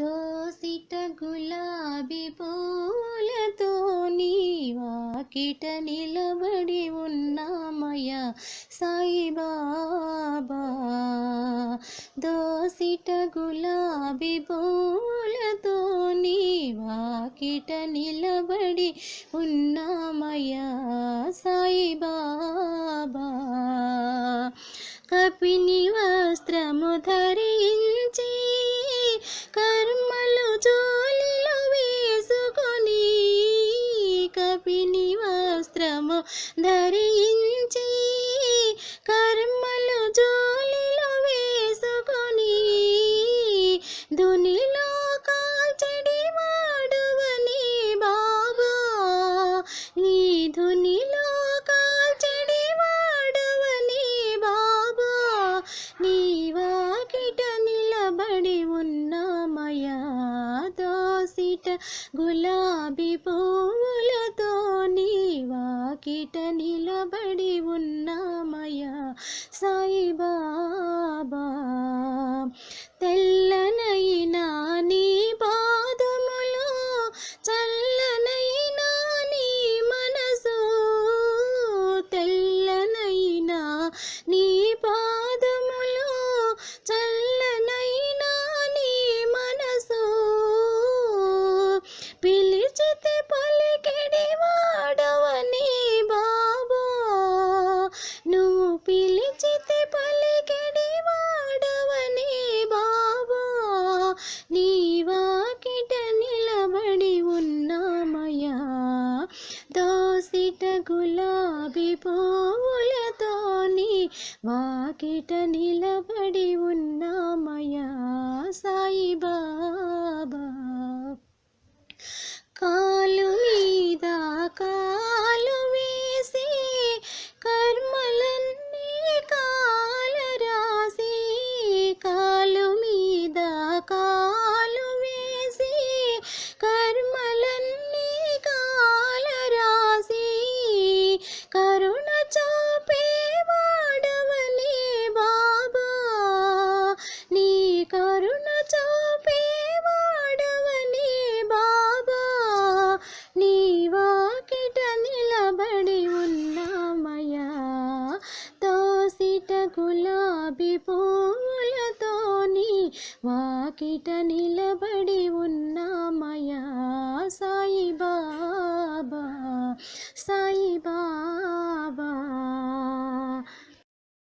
తోసిట గులాబీ పూలతో నీ వాకిట నిలబడి ఉన్నామయ సాయిబాబా. దోసిట గులాబీ పూలతో నీ వాకిట నిలబడి ఉన్నామయ సాయిబాబా. కపిని వస్త్రము ధరి ధరించి కర్మలు జోలిలో వేసుకొని దునిలో కాల్చడి వాడువని బాబా. నీ ధునిలో కాల్చడి వాడువని బాబా. నీ వాకిట నిలబడి ఉన్నామయా దోసిట గులాబీ పువ్వులతో నీ వాకిట నిలబడి ఉన్నామయ్యా. సాయిబా నీ వాకిట నిలబడి ఉన్నామయ్యా. దోసిట గులాబీ పువ్వులతో నీ వాకిట నిలబడి ఉన్నామయ్యా. సాయిబా కరుణ చూపే బాబా. నీ కరుణ చూపే వాడవని బాబా. నీ వాకిట నిలబడి ఉన్నామయ్యా. తోసిట గులాబీ పూలతో వాకిట నిలబడి ఉన్నామయ్యా సాయిబాబా సాయిబాబా.